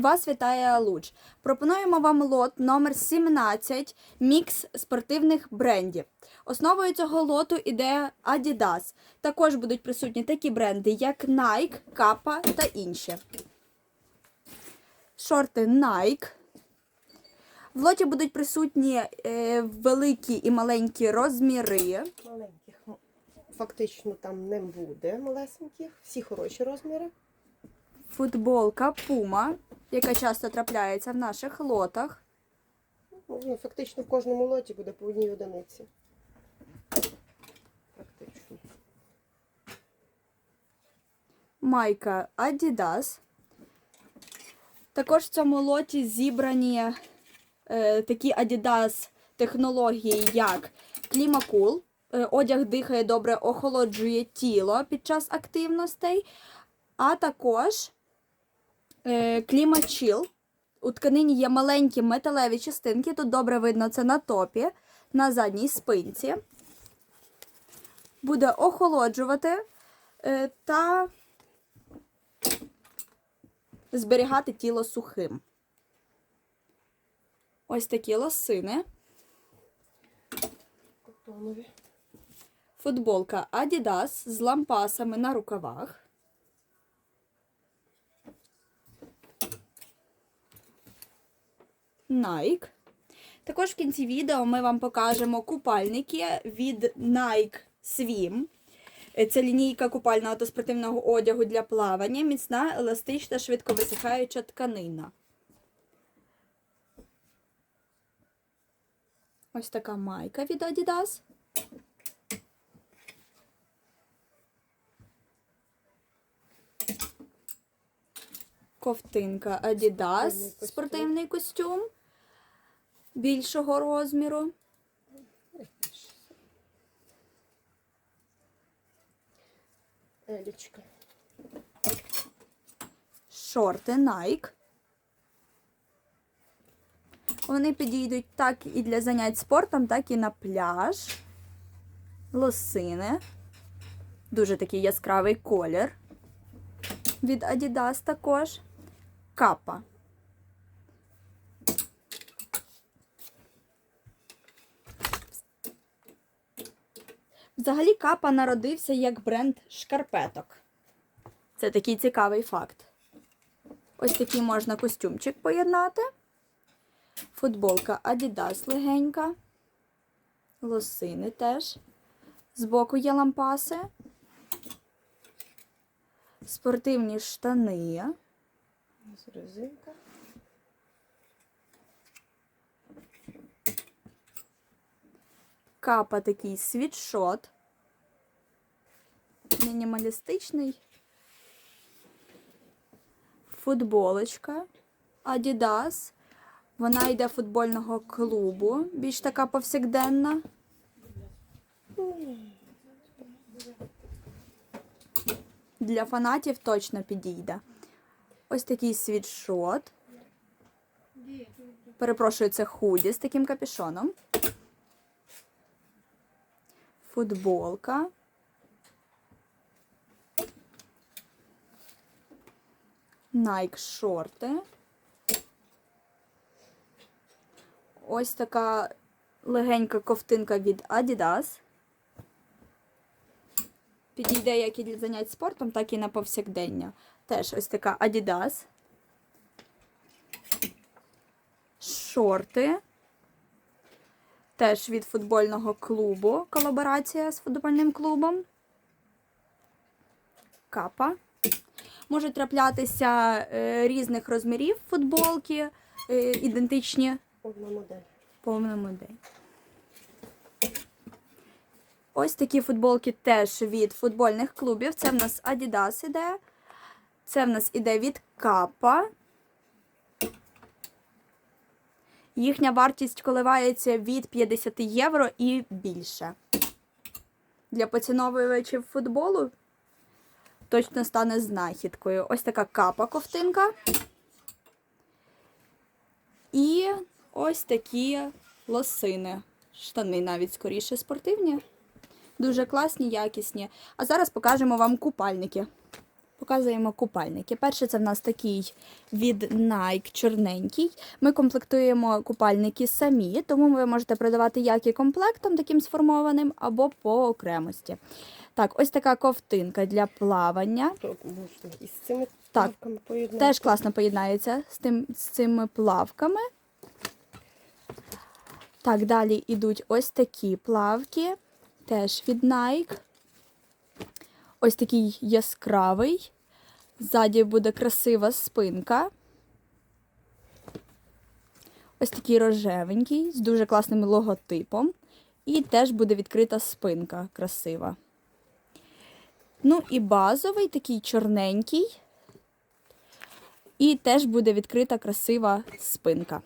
Вас вітає Луч. Пропонуємо вам лот номер 17 мікс спортивних брендів. Основою цього лоту іде Adidas. Також будуть присутні такі бренди, як Nike, Kappa та інші. Шорти Nike. В лоті будуть присутні е, великі і маленькі розміри. Маленьких ну, фактично там не буде малесеньких, всі хороші розміри. Футболка Puma, яка часто трапляється в наших лотах. Ну, фактично в кожному лоті буде по одній одиниці. Практично. майка Adidas. Також в цьому лоті зібрані е, такі Adidas технології, як Клімакул. Е, одяг дихає добре, охолоджує тіло під час активностей. А також Клімачіл. У тканині є маленькі металеві частинки. Тут добре видно це на топі, на задній спинці. Буде охолоджувати е, та зберігати тіло сухим. Ось такі лосини. Футболка Adidas з лампасами на рукавах. Nike. Також в кінці відео ми вам покажемо купальники від Nike Swim. Це лінійка купального та спортивного одягу для плавання, міцна, еластична, швидко висихаюча тканина. Ось така майка від Adidas. Ковтинка Adidas, Спортивний костюм. Більшого розміру. Елічка. Шорти Nike. Вони підійдуть так і для занять спортом, так і на пляж. Лосини. Дуже такий яскравий колір. Від Adidas також. Капа. Взагалі капа народився як бренд шкарпеток. Це такий цікавий факт. Ось такий можна костюмчик поєднати. Футболка Adidas легенька. Лосини теж. Збоку є лампаси. Спортивні штани. Ось резинка. Капа такий світшот. Мінімалістичний. Футболочка. Adidas. Вона йде футбольного клубу. Більш така повсякденна. Для фанатів точно підійде. Ось такий світшот. Перепрошую, це худі з таким капюшоном. Футболка. Nike шорти. Ось така легенька ковтинка від Adidas. Підійде як і для занять спортом, так і на повсякдення. Теж ось така Adidas. Шорти. Теж від футбольного клубу. Колаборація з футбольним клубом. Капа. Можуть траплятися е, різних розмірів футболки, е, ідентичні Одна модель. повна модель. Ось такі футболки теж від футбольних клубів. Це в нас Adidas іде. Це в нас іде від Капа. Їхня вартість коливається від 50 євро і більше. Для поціновувачів футболу точно стане знахідкою. Ось така капа ковтинка. І ось такі лосини. Штани навіть скоріше спортивні. Дуже класні, якісні. А зараз покажемо вам купальники. показуємо купальники. Перший це в нас такий від Nike чорненький. Ми комплектуємо купальники самі, тому ви можете продавати як і комплектом таким сформованим, або по окремості. Так, ось така ковтинка для плавання. Можна із цими Так, плавками поєднати. Теж класно поєднається з, тим, з цими плавками. Так, далі йдуть ось такі плавки, теж від Nike. Ось такий яскравий. Ззаді буде красива спинка. Ось такий рожевенький з дуже класним логотипом. І теж буде відкрита спинка красива. Ну і базовий, такий чорненький. І теж буде відкрита красива спинка.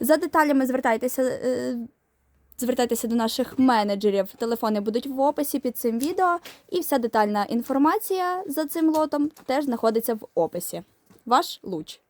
За деталями звертайтеся, е, звертайтеся до наших менеджерів. Телефони будуть в описі під цим відео. І вся детальна інформація за цим лотом теж знаходиться в описі. Ваш луч.